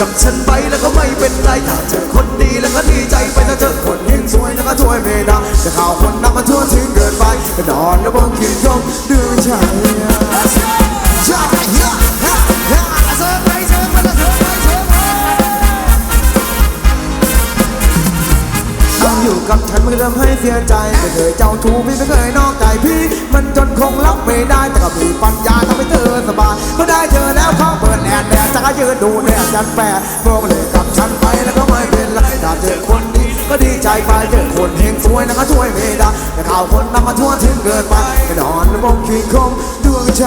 กับฉันไปแล้วก็ไม่เป็นไรถ้าเจอคนดีแล้วก็ดีใจไปถ้าเจอคนเฮงสวยแล้วก็ช่วยไม่ได้จะข่าวคนนำมาทั่วถึงเกินไปก็นอนแล้วบังคิดยมดื้อใจใช่ฮะฮะฮะเสิร์ฟไปเสิร์ฟไปเสิร์ฟไปเสิร์ฟไปต้องอยู่กับฉันมันก็ทำให้เสียใจไม่เคยเจ้าชู้พี่ไม่เคยนอกใจพี่ มันจนคงรับไม่ได้แต่ก็มีปัญญาทำให้เธอสบายก็ได้เจอแล้วเขาเปิดแอ ก็ยืนดูแดดจันแปรบอกเลยกับฉันไปแล้วก็ไม่เป็นไรถ้าเจอคนดีก็ดีใจไปเจอคนเฮงสวยแล้วก็ช่วยไม่ได้แต่ข่าวคนนำมาทั่วถึงเกินไปก็นอนวมองขีดคมดวงใจ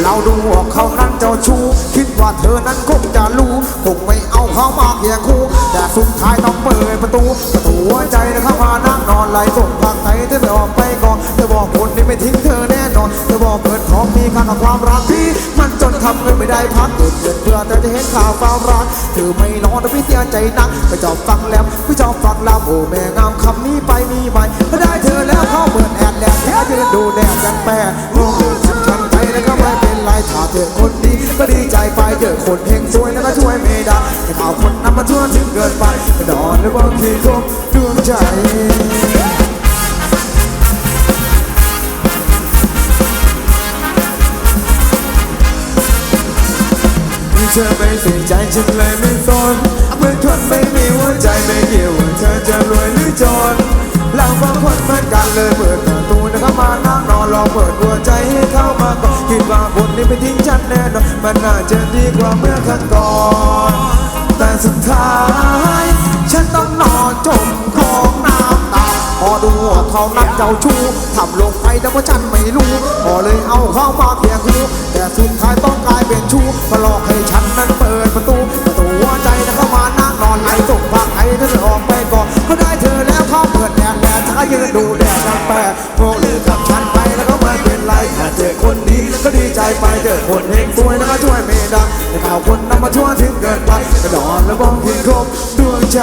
เราดูว่าเขานั้นเจ้าชู้คิดว่าเธอนั้นคงจะรู้คงไม่เอาเขามาเคียงคู่แต่สุดท้ายต้องเปิดประตู ประตูหัวใจนะเข้ามานั่งนอนไหลส่งพักไทยเธอออกไปก่อนเธอบอกคนนี้ไม่ทิ้งเธอแน่นอนเธอบอกเกิดของมีค่ากับความรักพี่มันจนทำเงินไม่ได้พักเกิดเกิดเพื่อเธอจะเห็นข่าวความรักเธอไม่นอนแต่พี่เสียใจนักไปจอบฟังแล้วพี่จอบฟังลำโอ้แม่งามคำนี้ไปมีไหมก็ได้เธอแล้วเขาเปิดแอดแลนแค่ยืนดูแดดกันแปร เจอคนดีก็ดีใจไปเจอคนเฮงสวยแล้วก็ช่วยไม่ได้แต่ข่าวคนนำมาทั่วยถึงเกินไปนอนแล้วบางทีก็ดวงใจเธอไม่ใส่ใจฉันเลยไม่สนเมื่อคนไม่มีหัวใจไม่เกี่ยวว่าเธอจะรวยหรือจนเราบางคนเหมือนกันเลยเปิดประตูแล้วก็มา นอนรอเปิดหัวใจให้เข้ามาก่อนคิดว่าคนนี้ไม่ทิ้งฉันแน่นอนมันน่าจะดีกว่าเมื่อครั้งก่อน แต่สุดท้าย ฉันต้องนอนจมกองน้ำตาพอดูว่าเขานักเจ้าชู้ทำลงไปแต่ว่าฉันไม่รู้พอเลยเอาเข้ามาเพียงคู่แต่สุดท้ายต้องกลายเป็นชู้มาหลอกให้ฉันนั้นเปิดประตูประตูหัวใจนะเข้ามานั่งนอนไหลส่งพักไอ้เธอออกไปก่อนก็ได้เธอแล้วเขาเปิดแดดแดดฉันก็ยืนดูแดดกันแปร ใจไปเจอคนเฮงสวยแล้วก็ช่วยไม่ได้แต่ข่าวคนนำมาชั่วถึงเกินไปกระดอนแล้วมองถึงครบดวงใจ